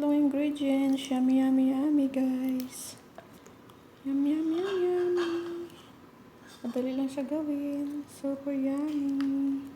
tatlong ingredients. Yummy, yummy, yummy, guys. Yum, yum, yum, yummy. Madali lang siya gawin. Super yummy.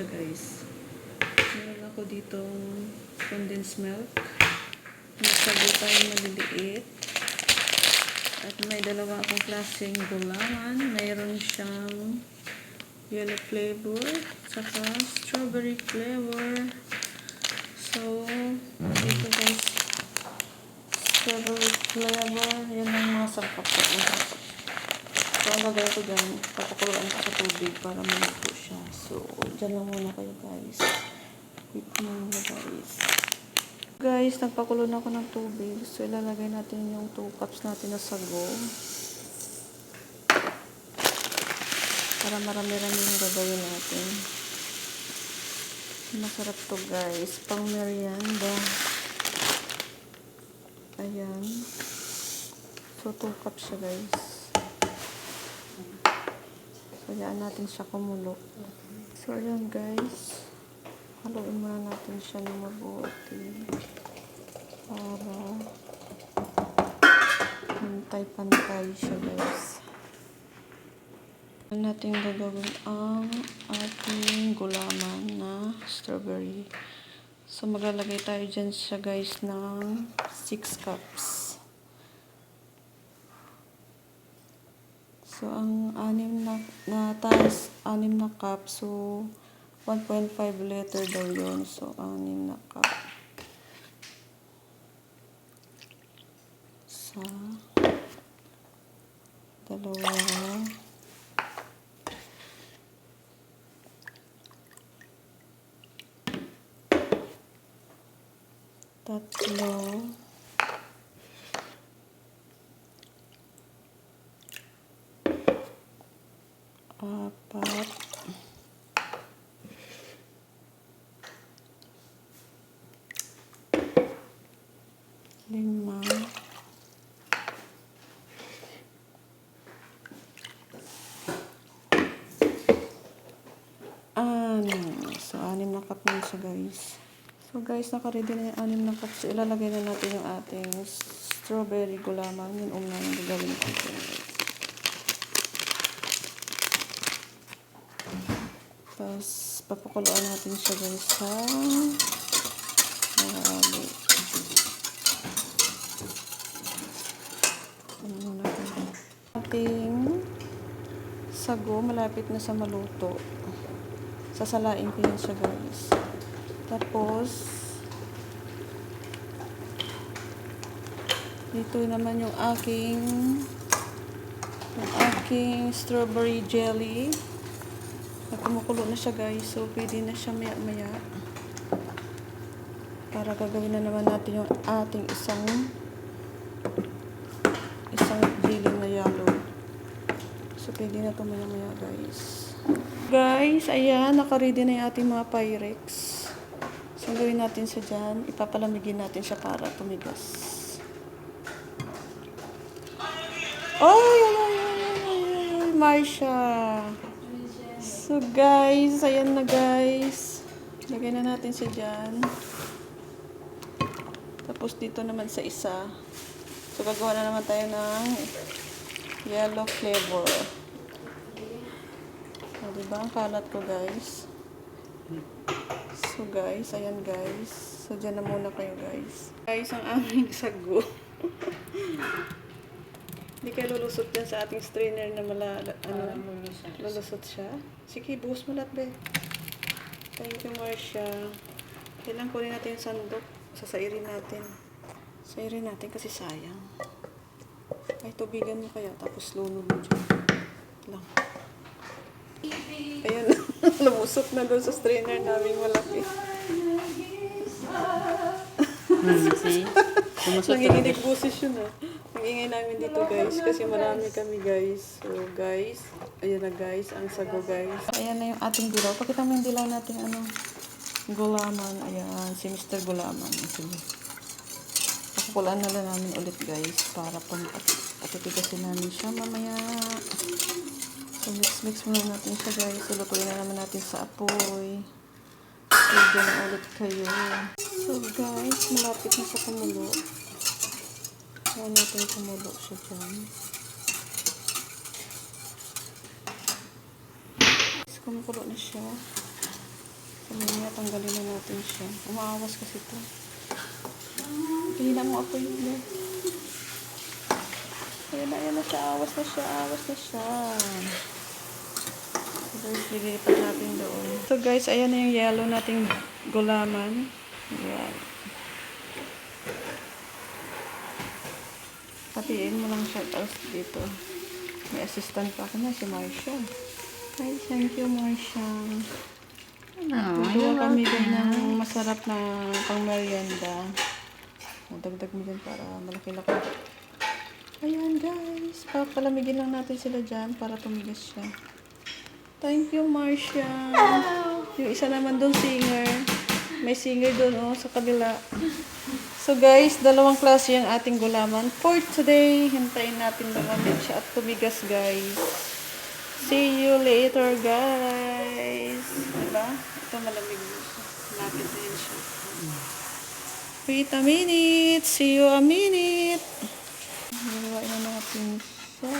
Siya guys. Meron ako ditong condensed milk. Tayo maliliit. At may dalawa akong klaseng gulaman. Mayroon siyang yellow flavor. Saka strawberry flavor. So, dito guys, strawberry flavor. Yan ang mga ko. So, ang gagawin ko dyan, papakuluan ko sa tubig para maluto siya. So, dyan lang muna kayo guys. Wait muna guys. Guys, nagpakulo na ako ng tubig. So, ilalagay natin yung 2 cups natin na sago. Para marami-rami yung gagawin natin. Masarap to guys. Pang merienda. Ayan. So, 2 cups siya guys. Hayaan natin siya kumulo. So, ayan guys. Haluin muna natin siya ng mabuti. Para pantay-pantay siya guys. Ayan natin gagawin ang ating gulaman na strawberry. So, maglalagay tayo dyan siya guys ng 6 cups. So, ang anim na, na times anim na cup. So, 1.5 liter daw yun. So, anim na cup. Sa dalawa. Tatlo. Apat, lima, anim. So, anim na cup na guys. So, guys, nakaready na yung anim na cup. So, ilalagay na natin yung ating strawberry gulaman. Yung una yung gagawin natin, Tapos, papakuluan natin siya guys sa marami. Ano natin. Ating sago, malapit na sa maluto. Sasalain ko yan siya guys. Tapos, dito naman yung aking yung aking strawberry jelly. At kumukulo na siya guys. So, pwede na siya maya maya. Para gagawin na naman natin yung ating isang isang jelly na yellow. So, pwede na ito maya maya guys. Guys, ayan. Nakaready na yung ating mga Pyrex. So, gawin natin sa dyan. Ipapalamigin natin siya para tumigas. Ay, ay, ay, ay, ay, ay, Marsha. So guys, ayan na guys. Lagay na natin siya dyan. Tapos dito naman sa isa. So gagawa na naman tayo ng yellow flavor. O, diba? Ang kalat ko guys. So guys, ayan guys. So dyan na muna kayo guys. Guys, ang aming sago. Hindi kayo lulusot dyan sa ating strainer na mala, ano, lulusot siya. Sige, buhos mo lahat, be. Thank you, Marcia. Kailangan kunin natin yung sandok. Sasairin natin. Sairin natin kasi sayang. Ay, tubigan mo kaya. Tapos lunod mo dyan. Lang. Ayan, lumusot na doon sa strainer namin malaki. Hmm, see? Nanginginig boses yun ah. Ang ingay namin dito guys kasi marami kami guys. So guys, ayan na guys, ang sago guys. Ayan na yung ating dilaw. Pakita mo yung dilaw natin ano. Gulaman. Ayan, si Mr. Gulaman. Sige. Pakukulaan na lang namin ulit guys para pang patitigasin namin siya mamaya. So mix-mix muna natin siya guys. So lutuin na naman natin sa apoy. Dyan na ulit kayo. So guys, malapit na sa kumulo. Ayan natin kumulo siya dyan. Guys, kumukulo na siya. So mamaya tanggalin na natin siya. Umaawas kasi ito. Hihina mo apoy mo. Ayan na, ayan na siya. Awas na siya. Awas na siya. Guys, lilipat natin doon. So guys, ayan na yung yellow nating gulaman. Ayan. Patiin mo lang siya tapos dito. May assistant pa ako na, si Marsha. Hi, thank you, Marsha. No, Tutuwa kami din ng masarap na pang merienda. Dagdag mo dyan para malaki-laki. Ayan guys, papalamigin lang natin sila dyan para tumigas siya. Thank you, Marcia. Yung isa naman doon, singer. May singer doon, oh, sa kabila. So guys, dalawang klase yung ating gulaman. For today, hintayin natin lumamig siya at tumigas, guys. See you later, guys. Diba? Ito malamig na siya. Lapit na yun siya. Wait a minute. See you a minute. Nagawain na natin siya.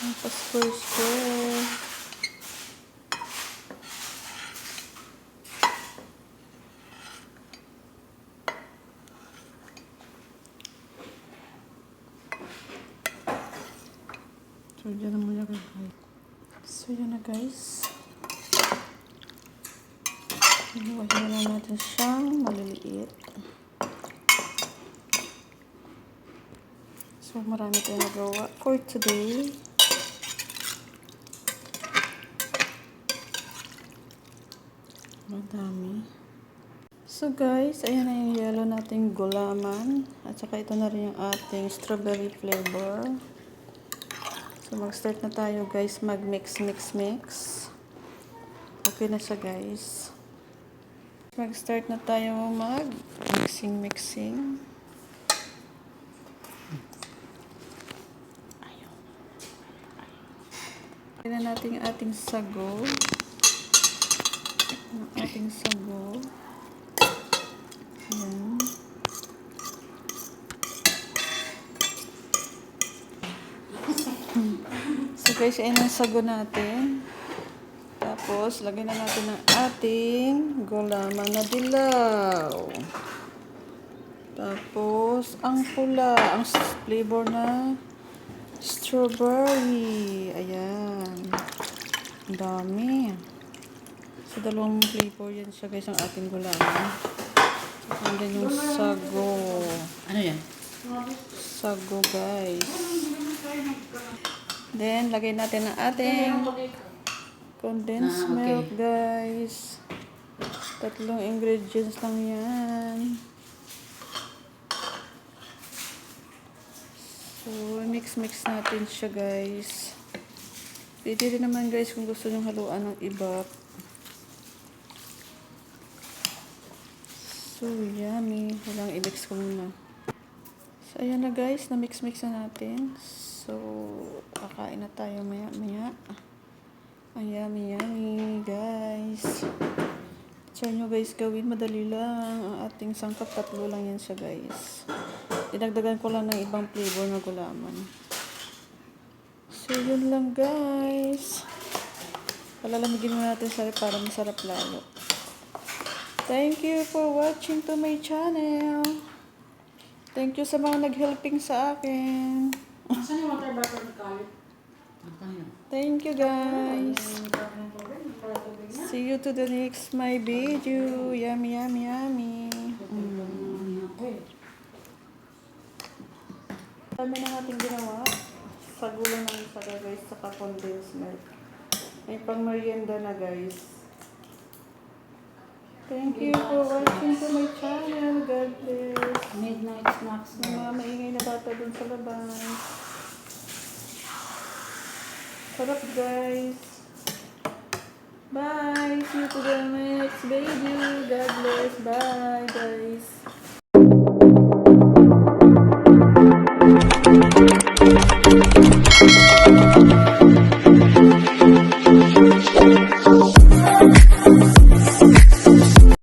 Ang pasper-sper. So, dyan na muna guys. Guys. Hinuwahin na natin siyang maliliit. So, marami tayong nagawa for today. Madami. So guys, ayan na yung yellow nating gulaman. At saka ito na rin yung ating strawberry flavor. So mag-start na tayo guys mag-mix, mix, mix. Okay na siya guys. Mag-start na tayo mag-mixing, mixing. Tignan natin yung ating sago. Ang ating sago. Ayan. So guys, ayan ang sago natin. Tapos, lagyan na natin ang ating gulaman na dilaw. Tapos, ang pula, ang flavor na strawberry. Ayan. Ang dami. So, dalawang flavor yan siya guys, ang ating gulaman. And then yung sago. Ano yan? Sago guys. Then, lagay natin ang ating condensed Ah, okay. milk guys. Tatlong ingredients lang yan. So, mix-mix natin siya guys. Pwede rin naman guys kung gusto nyo haluan ng iba. So, yummy. Walang i-mix ko muna. So, ayan na guys. Na-mix-mix na natin. So, kakain na tayo maya-maya. Ang yummy, yummy, guys. Try nyo guys gawin. Madali lang. Ang ating sangkap, tatlo lang yan siya guys. Dinagdagan ko lang ng ibang flavor na gulaman. So, yun lang guys. Palalamigin mo natin sa para masarap lalo. Thank you for watching to my channel. Thank you sa mga nag-helping sa akin. Saan yung water bottle ni? Ano Thank you guys. See you to the next my video. Yummy, yummy, yummy. Mm. Dami na natin ginawa. Sa gulang ng saga guys, saka condensed milk. May pang merienda na guys. Thank you for watching to my channel. God bless. Midnight snacks mga maingay na bata dun sa labas. Sarap guys. Bye. See you to the next video. God bless. Bye guys.